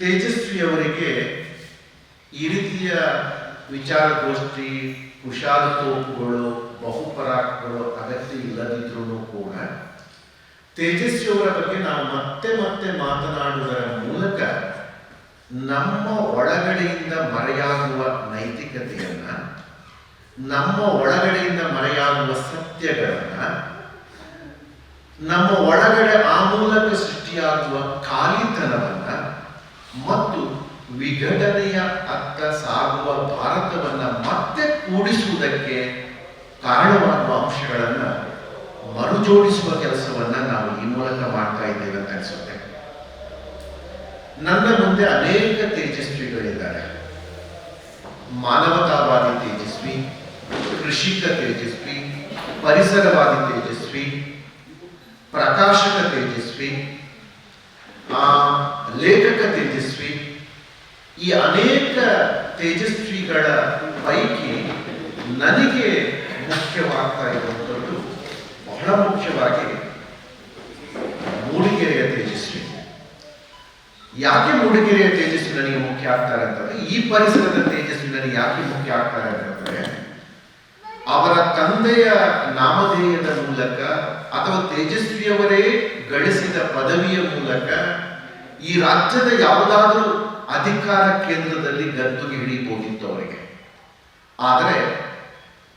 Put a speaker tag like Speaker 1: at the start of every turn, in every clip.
Speaker 1: ತೇಜಸ್ವಿಯವರಿಗೆ ಈ ರೀತಿಯ ವಿಚಾರಗೋಷ್ಠಿ, ಕುಶಾಲತೋಪುಗಳು ಬಹುಪರಾಕ್ಗಳು ಅಗತ್ಯ ಇಲ್ಲದಿದ್ರೂ ಕೂಡ ತೇಜಸ್ವಿಯವರ ಬಗ್ಗೆ ನಾವು ಮತ್ತೆ ಮತ್ತೆ ಮಾತನಾಡುವುದರ ಮೂಲಕ ನಮ್ಮ ಒಳಗಡೆಯಿಂದ ಮರೆಯಾಗುವ ನೈತಿಕತೆಯನ್ನ, ನಮ್ಮ ಒಳಗಡೆಯಿಂದ ಮರೆಯಾಗುವ ಸತ್ಯಗಳನ್ನ, ನಮ್ಮ ಒಳಗಡೆ ಆ ಮೂಲಕ ಸೃಷ್ಟಿಯಾಗುವ ಖಾಲಿತನವನ್ನ ಮತ್ತು ವಿಘಟನೆಯ ಅತ್ತ ಸಾಗುವ ಭಾರತವನ್ನು ಮತ್ತೆ ಕೂಡಿಸುವುದಕ್ಕೆ ಕಾರಣವಾಗುವ ಅಂಶಗಳನ್ನು ಮರುಜೋಡಿಸುವ ಕೆಲಸವನ್ನ ನಾವು ಈ ಮೂಲಕ ಮಾಡ್ತಾ ಇದ್ದೇವೆ ಅಂತ ಅನಿಸುತ್ತೆ. ನನ್ನ ಮುಂದೆ ಅನೇಕ ತೇಜಸ್ವಿಗಳಿದ್ದಾರೆ. ಮಾನವತಾವಾದಿ ತೇಜಸ್ವಿ, ಕೃಷಿಕ ತೇಜಸ್ವಿ, ಪರಿಸರವಾದಿ ತೇಜಸ್ವಿ, ಪ್ರಕಾಶಕ ತೇಜಸ್ವಿ ಲೇಖಕ ತೇಜಸ್ವಿ ಈ ಅನೇಕ ತೇಜಸ್ವಿಗಳ ಪೈಕಿ ನನಗೆ ಮುಖ್ಯವಾಗ್ತಾ ಇರುವಂಥದ್ದು ಬಹಳ ಮುಖ್ಯವಾಗಿ ಮೂಡಿಗೆರೆಯ ತೇಜಸ್ವಿ. ಯಾಕೆ ಮೂಡಿಗೆರೆಯ ತೇಜಸ್ವಿ ನನಗೆ ಮುಖ್ಯ ಆಗ್ತಾರೆ ಅಂತಂದ್ರೆ, ಈ ಪರಿಸರದ ತೇಜಸ್ವಿ ನನಗೆ ಯಾಕೆ ಮುಖ್ಯ ಆಗ್ತಾರೆ ಅಂತಂದ್ರೆ, ಅವರ ತಂದೆಯ ನಾಮಧೇಯದ ಮೂಲಕ ಅಥವಾ ತೇಜಸ್ವಿಯವರೇ ಗಳಿಸಿದ ಪದವಿಯ ಮೂಲಕ ಈ ರಾಜ್ಯದ ಯಾವುದಾದ್ರೂ ಅಧಿಕಾರ ಕೇಂದ್ರದಲ್ಲಿ ಗದ್ದುಗೆ ಹಿಡಿಯಬಹುದಿತ್ತು ಅವರಿಗೆ ಆದರೆ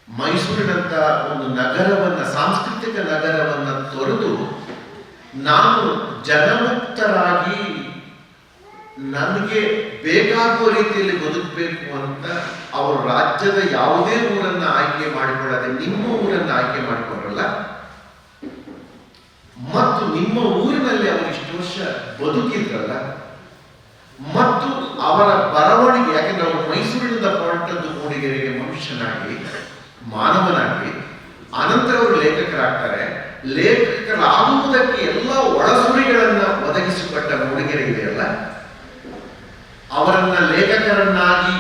Speaker 1: ಮೈಸೂರಿನಂತ ಒಂದು ನಗರವನ್ನ, ಸಾಂಸ್ಕೃತಿಕ ನಗರವನ್ನ ತೊರೆದು ನಾನು ಜನಮುಕ್ತರಾಗಿ ನನಗೆ ಬೇಕಾಗುವ ರೀತಿಯಲ್ಲಿ ಬದುಕಬೇಕು ಅಂತ ಅವರು ರಾಜ್ಯದ ಯಾವುದೇ ಊರನ್ನ ಆಯ್ಕೆ ಮಾಡಿಕೊಳ್ಳದೆ, ನಿಮ್ಮ ಊರನ್ನ ಆಯ್ಕೆ ಮಾಡಿಕೊಂಡ್ರಲ್ಲ? ಮತ್ತು ನಿಮ್ಮ ಊರಿನಲ್ಲಿ ಅವರು ಇಷ್ಟು ವರ್ಷ ಬದುಕಿದ್ರಲ್ಲ? ಅವರ ಬರವಣಿಗೆ, ಯಾಕೆಂದ್ರೆ ಅವರು ಮೈಸೂರಿನಿಂದ ಹೊರಟದ್ದು ಮೂಡಿಗೆರೆಗೆ ಮನುಷ್ಯನಾಗಿ, ಮಾನವನಾಗಿ, ಅನಂತರ ಅವರು ಲೇಖಕರಾಗ್ತಾರೆ. ಲೇಖಕರಾಗುವುದಕ್ಕೆ ಎಲ್ಲ ಒಳಸುರಿಗಳನ್ನ ಒದಗಿಸಿಕೊಟ್ಟ ಮೂಡಿಗೆರೆ ಇದೆಯಲ್ಲ ಅವರನ್ನ ಲೇಖಕರನ್ನಾಗಿ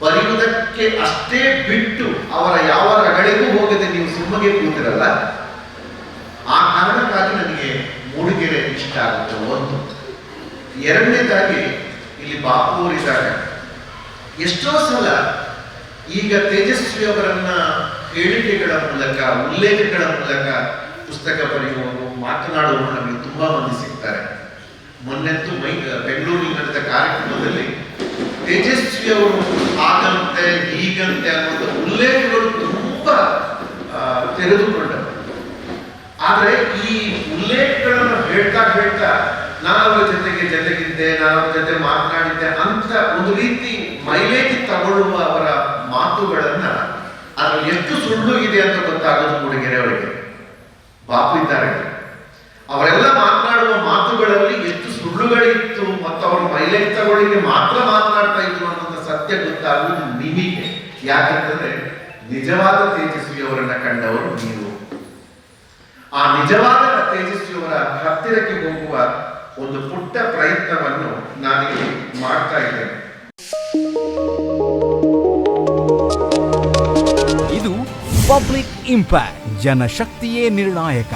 Speaker 1: ಬರೆಯುವುದಕ್ಕೆ ಅಷ್ಟೇ ಬಿಟ್ಟು ಅವರ ಯಾವ ರಗಳಿಗೂ ಹೋಗದೆ ನೀವು ಸುಮ್ಮಗೆ ಕೂತಿರಲ್ಲ? ಆ ಕಾರಣಕ್ಕಾಗಿ ನನಗೆ ಮೂಡಿಗೆರೆ ಇಷ್ಟ ಆಗುತ್ತೆ ಒಂದು ಎರಡನೇದಾಗಿ ಎಷ್ಟೋ ಸಲ ಈಗ ತೇಜಸ್ವಿಯವರನ್ನ ಹೇಳಿಕೆಗಳ ಮೂಲಕ, ಉಲ್ಲೇಖಗಳ ಮೂಲಕ ಪುಸ್ತಕ ಬರೆಯುವವರು, ಮಾತನಾಡುವವರು ನಮಗೆ ತುಂಬಾ ಮಂದಿ ಸಿಗ್ತಾರೆ. ಮೊನ್ನೆಂತೂ ಮೈ, ಬೆಂಗಳೂರಿನಲ್ಲಿ ನಡೆದ ಕಾರ್ಯಕ್ರಮದಲ್ಲಿ ತೇಜಸ್ವಿ ಅವರು ಹಾಗಂತೆ, ಹೀಗಂತೆ ಅನ್ನೋದು ಉಲ್ಲೇಖಗಳು ತುಂಬಾ ತೆರೆದುಕೊಂಡವು. ಆದರೆ ಈ ಉಲ್ಲೇಖಗಳನ್ನು ಹೇಳ್ತಾ ಹೇಳ್ತಾ ಅವರ ಜೊತೆಗೆ ಜೊತೆಗಿದ್ದೆ ನಾನು ಜೊತೆ ಮಾತನಾಡಿದ್ದೆ ಅಂತ ಒಂದು ರೀತಿ ಮೈಲೇಜ್ ತಗೊಳ್ಳುವ ಅವರ ಮಾತುಗಳನ್ನ ಅದ್ರಲ್ಲಿ ಎಷ್ಟು ಸುಳ್ಳು ಇದೆ ಅಂತ ಗೊತ್ತಾಗೋದು ಮೂಡಿಗೆರೆ ಅವರಿಗೆ ಬಾಪು ಇದ್ದಾರೆ. ಅವರೆಲ್ಲ ಮಾತನಾಡುವ ಮಾತುಗಳಲ್ಲಿ ಎಷ್ಟು ಸುಳ್ಳುಗಳಿತ್ತು ಮತ್ತು ಅವರು ಮೈಲೇಜ್ ತಗೊಳ್ಳಿಕ್ಕೆ ಮಾತ್ರ ಮಾತನಾಡ್ತಾ ಇದ್ರು ಅನ್ನೋದ ಸತ್ಯ ಗೊತ್ತಾಗುವುದು ನಿಮಗೆ. ಯಾಕಂತಂದ್ರೆ ನಿಜವಾದ ತೇಜಸ್ವಿಯವರನ್ನ ಕಂಡವರು ನೀವು. ಆ ನಿಜವಾದ ತೇಜಸ್ವಿಯವರ ಹತ್ತಿರಕ್ಕೆ ಹೋಗುವ ಒಂದು ಪುಟ್ಟ ಪ್ರಯತ್ನವನ್ನು ನಾನಿಲ್ಲಿ ಮಾಡ್ತಾ ಇದ್ದೇನೆ.
Speaker 2: ಇದು ಪಬ್ಲಿಕ್ ಇಂಪ್ಯಾಕ್ಟ್ ಜನಶಕ್ತಿಯೇ ನಿರ್ಣಾಯಕ.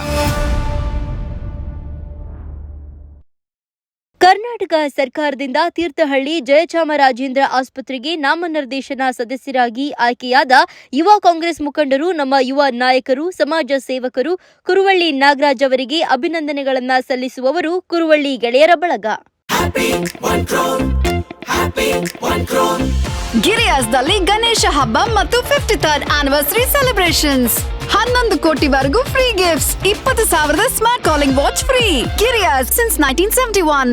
Speaker 3: ಕರ್ನಾಟಕ ಸರ್ಕಾರದಿಂದ ತೀರ್ಥಹಳ್ಳಿ ಜಯಚಾಮರಾಜೇಂದ್ರ ಆಸ್ಪತ್ರೆಗೆ ನಾಮನಿರ್ದೇಶನ ಸದಸ್ಯರಾಗಿ ಆಯ್ಕೆಯಾದ ಯುವ ಕಾಂಗ್ರೆಸ್ ಮುಖಂಡರು ನಮ್ಮ ಯುವ ನಾಯಕರು ಸಮಾಜ ಸೇವಕರು ಕುರುವಳ್ಳಿ ನಾಗರಾಜ್ ಅವರಿಗೆ ಅಭಿನಂದನೆಗಳನ್ನು ಸಲ್ಲಿಸುವವರು ಕುರುವಳ್ಳಿ ಗೆಳೆಯರ ಬಳಗ.
Speaker 4: ಗಿರಿಯಾಸ್ದಲ್ಲಿ ಗಣೇಶ ಹಬ್ಬ ಮತ್ತು ಫಿಫ್ಟಿ ಥರ್ಡ್ ಆನಿವರ್ಸರಿ ಸೆಲೆಬ್ರೇಷನ್ಸ್ ಹನ್ನೊಂದು ಕೋಟಿವರೆಗೂ ಫ್ರೀ ಗಿಫ್ಟ್ಸ್ ಇಪ್ಪತ್ತು ಸಾವಿರದ smart calling watch free Giriyas since nineteen seventy one